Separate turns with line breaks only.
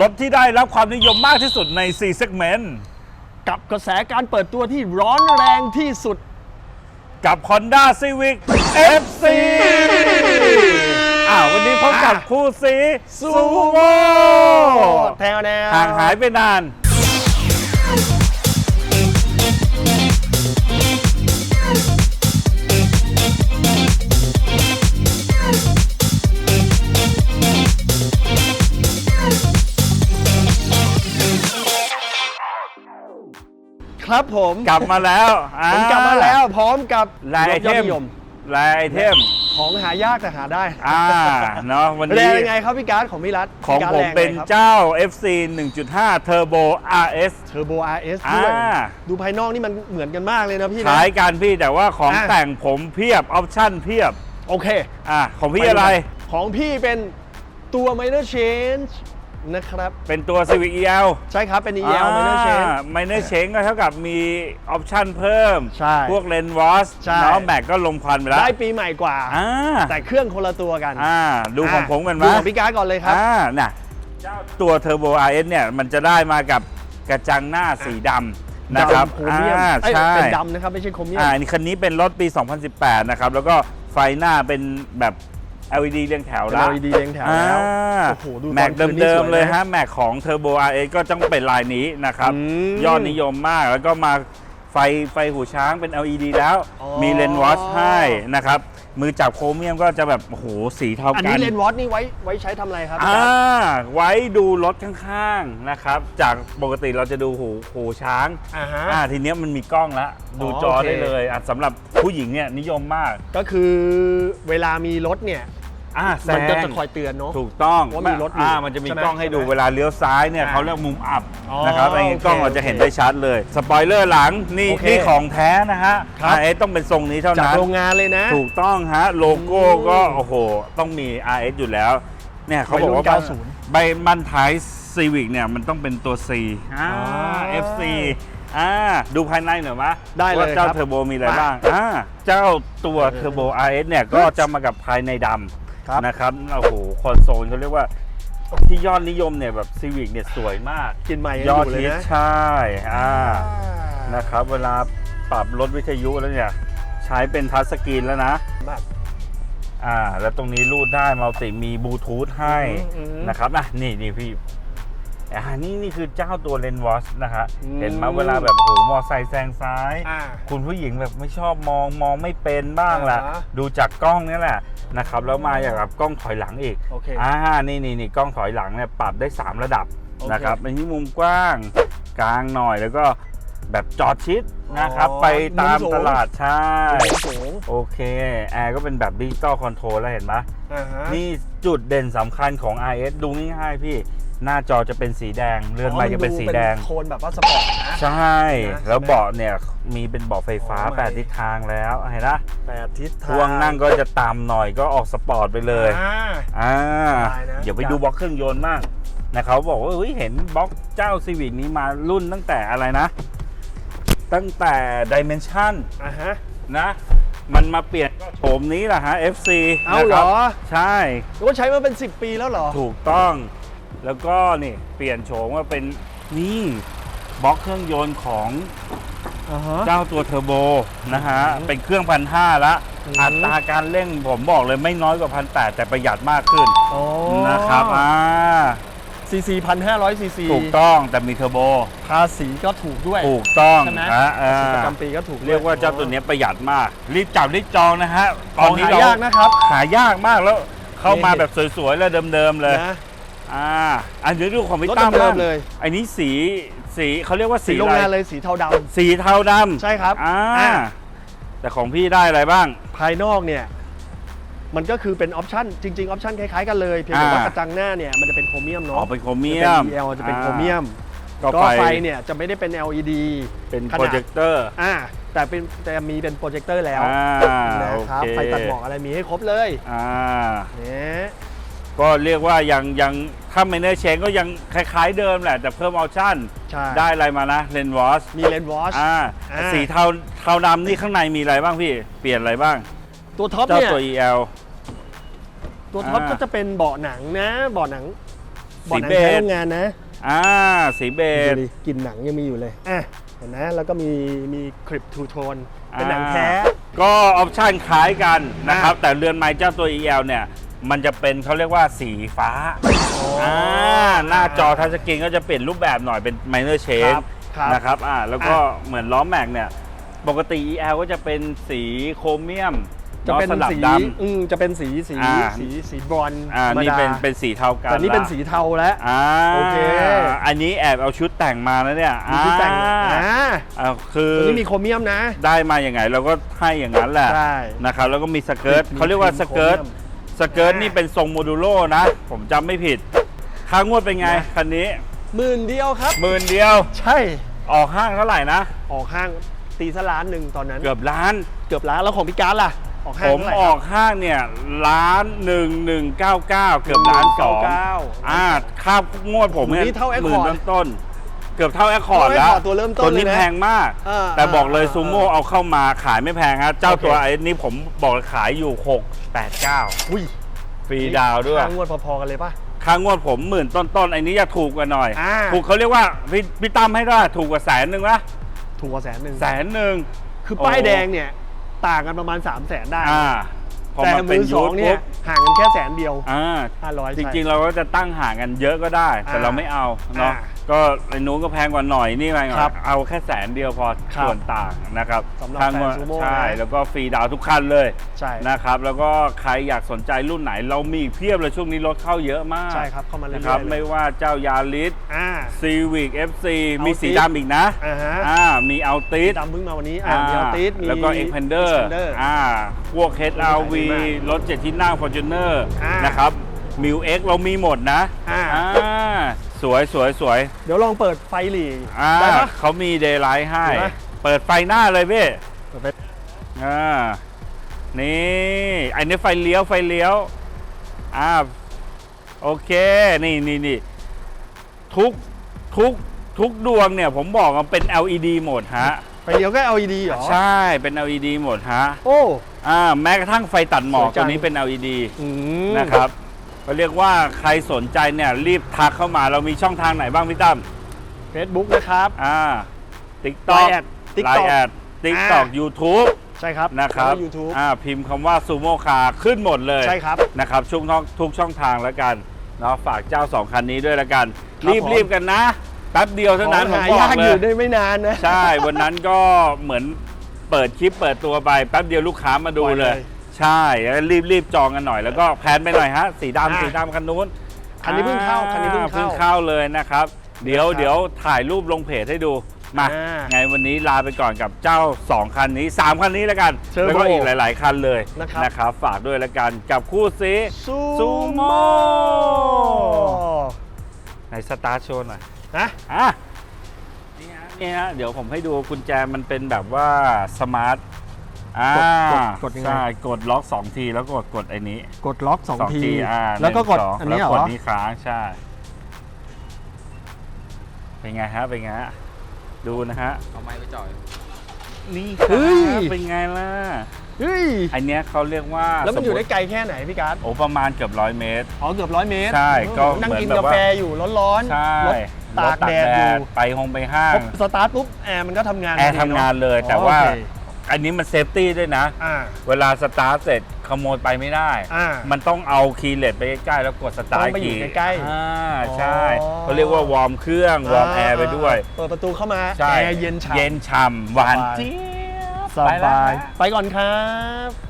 รถที่ได้รับความนิยมมากที่สุดใน C segment
กับกระแสการเปิดตัวที่ร้อนแรงที่สุด
กับ Honda Civic FC อ่าวันนี้พบกับ
อะ
คู่ซีซูโม
แถวแนว
ห่างหายไปนาน
ครับผม
กลับมาแล้วอ่
ผมกลับมาแล้วพร้อมกับ
ลายไอ
รถ
เท
ยอด
ม
นิยม
ลายไอเทม
ของหายากแต่หาได้
อ่าเนาะวัน
แร
นี้
งยังไงครับพี่การ์ดของพี่รัฐ
ของ
พี่การ์
ผ
ด
ม
แรง
เป็น
ไงครับ
เจ้า FC 1.5 Turbo RS
เทอร์โบ RS ด้วย
อ่า
ดูภายนอกนี่มันเหมือนกันมากเลยนะพี่
ค
นะ
ล้ายกันพี่แต่ว่าของ
อะ
แต่งผมเพียบออปชั่นเพียบ
โอเค
อะของพี่อะไร
ของพี่เป็นตัว minor change นะครับ
เป็นตัว Civic EL
ใช่ครับเป็น EL minor change
minor change ก็เท่ากับมีออปชั่นเพิ่ม
ใช่
พวกเลนวอส
ใช่
เนาะแม็กก็ลมควันไปแล้ว
ได้ปีใหม่กว่า
อ่า
แต่เครื่องคนละตัวกัน
อ่าดูของผมกันไหม
ดูของพี่การ์ดก่อนเลยครับ
อ่าน่ะเจ้าตัว Turbo RS เนี่ย มันจะได้มากับกระจังหน้าสีดำนะครับ
ดำโครเมียม
อ่า
เอ้ย
ใช่
เป็นดำนะครับ ไม่ใช่โครเมียม
อ่านี่คันนี้เป็นรถปี 2018 นะครับ แล้วก็ไฟหน้าเป็นแบบ LED เรียงแถว
เป็น
ละ
LED เรียงแถวแล้ว
อ่า
โอ้โหดูตอน
แม็ก
คืนนี่
เดิ
ส
ม
วยนะ
ๆเลยฮะแม็กของ Turbo RS ก็ต้องเป็นลายนี้นะครับ
อืม
ยอดนิยมมากแล้วก็มาไฟไฟหูช้างเป็น LED แล้ว
อ๋อ
มีเลนส์วอชให้นะครับมือจับโครเมียมก็จะแบบโอ้โหสีเท่า
อัน
กั
นี้
น
เลนส์วอตนี่ไว้ไว้ใช้ทำอะไรครับพี่
อ่า
การ์ด
ไว้ดูรถข้างๆนะครับ จากปกติเราจะดูหูหูช้าง
อ่าฮะ
อ่าทีเนี้ยมันมีกล้องแล้วดู
อ๋อ
จอ
โอเค
ได้เลยอะสำหรับผู้หญิงเนี่ยนิยมมาก
ก็คือเวลามีรถเนี่ย
อ่าแซ
มันจะ
ง
จะคอยเตือนเนาะ
ถูกต้อง
ว่ามีรถอยู่
อ่ามันจะมี
ใช่ไหม
กล้องให้ดู
ใช่ไหม
เวลาเลี้ยวซ้ายเนี่ย
อ่า
เขาเรียกมุมอับ
อ๋อ
นะครับไอ้
โอเค
กล้องเราจะเห็นได้ชัดเลย สปอยเลอร์หลังนี่
โอเค
นี่ของแท้นะฮะ
ครับ
RS ต้องเป็นทรงนี้เท่า
จาก
นั้น
โรงงานเลยนะ
ถูกต้องฮะ โลโก้
อืม
ก็ โอ้โห ต้องมี RS อยู่แล้ว เนี่ยเขาบอกว่า
วัยรุ่น90
ใบมันท้ายซีวิกเนี่ย มันต้องเป็นตัว C อ่า
อ๋อ
FC อ่าดูภายในหน่อยมะ
ได้เลย
ว่าเจ้า
ครับ
เทอร์โบมีอะไร
มา
บ้างอ่าเจ้าตัว
เออ
เทอร์โบ RS เนี่ย ก็จะมากับภายในด
ครับำ
นะครับโอ้โหคอนโซลเขาเรียกว่าที่ยอดนิยมเนี่ยแบบซีวิกเนี่ยสวยมาก
กินใหม่
ยอด
เลย
ฮิต
นะ
ใช่อ่านะครับ เวลาปรับลดวิทยุแล้วเนี่ย ใช้เป็นทัชสกรีนแล้วนะ
มาก
อ่า แล้วตรงนี้รูดได้มัลติมีบลูทูธให้
อืมอืม
นะครับอะนี่นี่พี่ อ่านี่นี่คือเจ้าตัวเลนวอชนะฮะ
อืม
เห็นไหมเวลาแบบโอ้โหมอไซค์แซงซ้าย
อ่า
คุณผู้หญิงแบบไม่ชอบมองมองไม่เป็นบ้างล่ะ
อ่าฮะ
ดูจากกล้องนี่แหละนะครับแล้วมาอย่างกับกล้องถอยหลังอีก
โอเค
อ่านี่นี่นี่กล้องถอยหลังเนี่ยปรับได้ 3 ระดับ
โอเค
นะครับอันนี้มุมกว้างกลางหน่อยแล้วก็แบบจอดชิดนะครับ
อ๋อ
ไปตาม
มุมสูง
ตลาดใช่
สูง
โอเค แอร์ก็เป็นแบบดิจิตอลคอนโทรลแล้วเห็นไหม
อ่าฮะ
นี่จุดเด่นสำคัญของ RS ดูง่ายๆพี่ หน้าจอจะเป็นสีแดงเลื่อนไปจะเป็นสีแดง
โทนแบบว่าสปอร์ตนะ
ใช่
นะ
แล้วเบาะเนี่ยมีเป็นเบาะไฟฟ้า
อ๋อ
แปดทิศทางแล้วเห็นปะ
แปดทิศทาง
พ่วงนั่งก็จะตามหน่อยก็ออกสปอร์ตไปเลย
อ่า
อ่า
ได้นะ
เดี๋ยวไปดูบล็อกเครื่องยนต์บ้างนะเขาบอกว่าเฮ้ยเห็นบล็อกเจ้าซีวิกนี้มารุ่นตั้งแต่อะไรนะ ตั้งแต่ Dimension
อ่าฮะ
นะมันมาเปลี่ยนก็โฉมนี้แหละฮะ FC
เอา
นะ
เห
ค
ร
รับ
อ
ใช่
ก็ใช้มาเป็น 10 ปีแล้วเหรอ
ถูกต้อง แล้วก็นี่เปลี่ยนโฉมว่าเป็นนี่บล็อกเครื่องยนต์ของ
อ่าฮะ
เจ้าตัวเทอร์โบนะฮะ
อืม
เป็นเครื่องพันห้าละ
อืม
อัตราการเร่งผมบอกเลยไม่น้อยกว่าพันแแต่ประหยัดมากขึ้น
อ๋อ
นะครับอ่า
ซีซีพันห้าร้อยซีซี
ถูกต้องแต่มีเทอร์โบ
ภาษีก็ถูกด้วย
ถูกต้อง
ใช่ไหม
นะเอ
ภาษี
อ
ประจำปีก็ถูก
เรียกว่าเจ้าตัวเนี้ยประหยัดมาก รีบจับรีบจองนะฮะ
ตอนนี้หายากนะครับ
หายากมากแล้วเข้ามา
นี่
แบบสวยๆ แล้วเดิมๆเลย
นะ
อ่าอันนี้ดูของพี่
รถ
ตั้ม
เดิ
บ้ามง
ๆเลย
อันนี้สีสีเขาเรียกว่า
สี
สี
โรง
อะไร
งานเลยสีเทาด
สีเทาดำำ
ใช่ครับ
อ่า
อ่า
แต่ของพี่ได้อะไรบ้าง
ภายนอกเนี่ย มันก็คือเป็นออปชั่นจริงๆออปชั่นคล้ายๆกันเลยเพียงแต่ว่า
อ่า ก
ระจังหน้าเนี่ยมันจะเป็นโครเมียม
อ๋อ
เนาะ
เป็นโครเมีย
จะ
ม
เป็น EL จะเป็นโครเมียม
ก็
ก็
ไฟ
ไฟเนี่ยจะไม่ได้เป็น LED
เป็น
ขนาด
โปรเจคเตอร์
อ่าแต่เป็นแต่มีเป็นโปรเจคเตอร์แล้ว
อ่า
นะ
โอ
ครับ
เค
ไฟตัดหมอกอะไรมีให้ครบเลย
อ่า
เนี่ย
ก็เรียกว่ายังยังถ้าไม่ได้เชงก็ยังคล้ายๆเดิมแหละ แต่เพิ่มออปชั่น
ใช่
ได้อะไรมานะเลนวอช
มีเลนวอช
อ่า
อ่า
สีเทาเทาดำนี่ข้างในมีอะไรบ้างพี่ เปลี่ยนอะไรบ้าง
ตัวท็อป
เจ้า
เนี่ย
ตัว EL
ตัวท็อป
อ่า
ก็จะเป็นเบาะหนังนะ เบาะหนังบอ
สี
ร์ดหนัง
เบ
แท้
จ
โรงงานนะ
อ่า สีเบ
ดู
จ
ดิกลิ่นหนังยังมีอยู่เลยอะเห็นนะแล้วก็มีมีคลิปทูโทนเป็นหนังแท้
ก็ออปชันคล้ายกันนะครับ แต่เรือนไม้เจ้าตัว EL เนี่ย มันจะเป็นเขาเรียกว่าสีฟ้าอ่าหน้าจอทัชสกรีนก็จะเปลี่ยนรูปแบบหน่อยเป็น minor
ค
change
รับครับ
นะครับอ่าแล้วก็เหมือนล้อแม็กเนี่ย ปกติ EL ก็จะเป็นสีโครเมียม
จะเป็น
ล้อสลับ
สี
ด
อืมจะเป็นสีสี
อ่า
สีสีบรอนซ์ำ
อ่า
ธรรม
นี่
ดา
เป็นเป็นสีเทากัน
แต่นี่เป็น
ละ
สีเทาแล้ว
อ่า
โอเค
อันนี้แอบเอาชุดแต่งมาแล้วเนี่ย
มีที่แต่ง
อ่า
อ่า
อ่าคือ
ตัวนี้มีโครเมียมนะ
ได้มาอย่างไงเราก็ให้อย่างนั้นแหละ
ใช่
นะครับแล้วก็มีสเกิร์ต
มี
เขาเรียกว่า
มี
สเกิร์ต
โครเมียม
สเกิร์ต
อ่านี่
นี่เป็นทรงโมดูโลนะ ผมจำไม่ผิด ค่างวดเป็นไง
นะ
คันนี้
หมื่นเดียวครับ
หมื่นเดียว
ใช่
ออกห้างเท่าไหร่นะ
ออกห้างตีซะล้านหนึ่งตอนนั้น
เกือบล้าน
เกือบล้านแล้วของพี่การดล่ะ ออกห้า
ผ
ง
ม
เท่าไหร่
ออกห้างเนี่ยล้านหนึ่งหนึ่งเก้าเก้าเกือบล้านสอง
เก้า
อ่าค่างวดผมเนี่ย
นี่เท่า
หมื่น
Accord
ต้นๆ เกือบเท่าแอคคอร์ด
เท่า
แล้ว
Accord ตัวเริ่มต้น
ตัวนี้
เลยนะ
แพงมาก
เออ
แต่บอกเลย
เออ
ซูโม่เอาเข้ามาขายไม่แพงฮะเจ้า
โอเค
ตัวไอ้นี่ผมบอกเลยขายอยู่ 6 8 9
อุ้ย
ฟรีดาวน์ด้วย
ค่างวดพอๆกันเลยป่ะ
ค่างวดผมหมื่นต้นๆไอ้นี้จะถูกกว่าหน่อย
อ่า
ถูกเขาเรียกว่าพี่พี่ตั้มให้ได้ถูกกว่าแสนหนึ่งละ
ถูกกว่าแสนหนึ่ง
แสนหนึ่ง
คือ
โอ้
ป้ายแดงเนี่ย ต่างกันประมาณ 3 0 0แสนได้
อ่าพอ
แต่
มาเป็
มื
น
อส
ยู
อง
ท
เนี่
ปุ๊
ย
บ
ห่างกันแค่แสนเดียว
อ่า
500
จริงๆ เราก็จะตั้งห่างกันเยอะก็ได้ แต่
อ่า
เราไม่เอาเนาะ
อ่า
ก็ไอ้นู้นก็แพงกว่าหน่อยนี่ไง
ครับ
เอาแค่แสนเดียวพอ
ครับ
ส่วนต่างนะครับ
สำหรับ
ทางว่า
แฟนซูโม่
ใช่
นะ
แล้วก็ฟรีดาวน์ทุกคันเลย
ใช่
นะครับ แล้วก็ใครอยากสนใจรุ่นไหน เรามีอีกเพียบเลยช่วงนี้รถเข้าเยอะมาก
ใช่ครับเข้ามาเรื่
นะ
อย
ครับ
ๆเล
ไม่
ย
ว่าเจ้ายาริส
อ่า
ซีวิกเอฟซี
เอา
มีสี
ติด
ดำอีกนะ
อ่าฮะ
อ่ามีเอาติส
ดำเพิ่งมาวันนี้อ่ามีอัลติสมี
แล้วก็เอ็กเพนเดอร์
Xpander
อ่า พวก HRV
ขายดีมาก
รถเจ็ดที่นั่ง Fortuner
อ่าน
นะครับมิวเอ็กเรามีหมดนะ
อ่า
สวยสวยสวย
เดี๋ยวลองเปิดไฟหลี
อ่า
ได้ปะ
เขามีเดย์ไลท์ให้
เห็นไหม
เปิดไฟหน้าเลยพี่
เปิดไฟ
อ่านี่อันนี้ไฟเลี้ยวไฟเลี้ยวอ่าโอเคนี่นี่นี่ทุกทุกทุกดวงเนี่ยผมบอกว่าเป็น LED หมดฮะ
ไฟเลี้ยวก็ LED เหรอ
ใช่เป็น LED หมดฮะ
โอ้
อ่าแม้กระทั่งไฟตัดหมอก
สวยจั
ตัว
ง
นี้เป็น LED
อืม
นะครับ ก็เรียกว่าใครสนใจเนี่ยรีบทักเข้ามาเรามีช่องทางไหนบ้างพี่ตั้ม
เฟซบุ๊กนะครับ
อ่า TikTok
Line at TikTok
ไลน์แอด TikTok
อ่า
YouTube
ใช่ครับ
นะครับ
ยูทูบ
อ่าพิมพ์คำว่าซูโม่คาขึ้นหมดเลย
ใช่ครับ
นะครับช่วงทางทุกช่องทางแล้วกันเนาะฝากเจ้าสองคันนี้ด้วยแล้วกัน
ครับ
รีบ
ผม
รีบกันนะแป๊บเดียวเท่านั้น
ข
ผ
อง
ม
หา
บอก
ยาก
เล
อยยู่ได้ไม่นานนะ
ใช่ วันนั้นก็เหมือนเปิดคลิปเปิดตัวไป แป๊บเดียวลูกค้ามาดู
ปล่อย
เล
เลย ย
ใช่แล้วรีบรีบจองกันหน่อยแล้วก็แพนไปหน่อยฮะ สีดำ
อ่า
สีดำคันนู้น
คันนี้เพิ่งเข้าคันนี้เพิ่งเข้า
เพิ่งเข้าเลยนะครับ เดี๋ยว
นะครับ
เดี๋ยวถ่ายรูปลงเพจให้ดูมา
อ่า
ไงวันนี้ลาไปก่อนกับเจ้า 2 คันนี้ 3 คันนี้แล้วกัน
Turbo
แล้วก็อีกหลาย ๆ คันเลย
นะครับ
นะครับฝากด้วยแล้วกันกับคู่ซี
ซู
ซูโม่
โม่
ในสตาร์ทโชว์หน่อย
นะ
อะนี่ฮะนี่ฮะเดี๋ยวผมให้ดูกุญแจมันเป็นแบบว่าสมาร์ท อ่าก
ดกดยังไง
ใช่กดล็อก 2 ทีแล้วกดกดไอ้นี้
กดล็อกสอง
สอง
ที
ทีอ่า
แล้วก็กด
หงสง
อันนี้เหร
แล้วกด
อ
นี้ค้างใช่ เป็นไงฮะเป็นไงฮะดูนะฮะ
เอาไม้ไปจ่อย
นี่
เฮ้ย
ครับเป็นไงล่ะ
เฮ้ย
อันเนี้ยเขาเรียกว่า
แล้วมันอยู่ได้
สติ
ไกลแค่ไหนพี่การ์ด
โอ้ประมาณเกือบร้อยเมตร
อ๋อเกือบร้อยเมตร
ใช่ก็
นั่งกิน
เหมือนแบบ
กาแฟ
ว่า
อยู่ร้อนๆ
ใช่
รถตากแดดอยู่
ไปหงไปห้าง
พอสตาร์ทปุ๊บแอร์มันก็ทำงาน
แอร์
พอดี
ทำงานเลย
อ๋อ
แต่ว่า
โอเค
อันนี้มันเซฟตี้ด้วยนะ
อ่า
เวลาสตาร์ทเสร็จขโมยไปไม่ได้
อ่า
มันต้องเอาคีย์เลสไปใกล้ๆแล้วกดสตาร์ท
ต้องไปอยู่
คีย์
ใกล้ๆ
อ่าใช่
อ๋อ
เขาเรียกว่าวอร์มเครื่องวอร์มแอร์ไปด้วย
เปิดประตูเข้ามา
ใช่
แอร์เย็นฉ่ำ
เย็นฉ่ำหวาน
สบาย
เจี๊ยบ
ส
ไปแล้ว
บาย
ฮะ
ไปก่อนครับ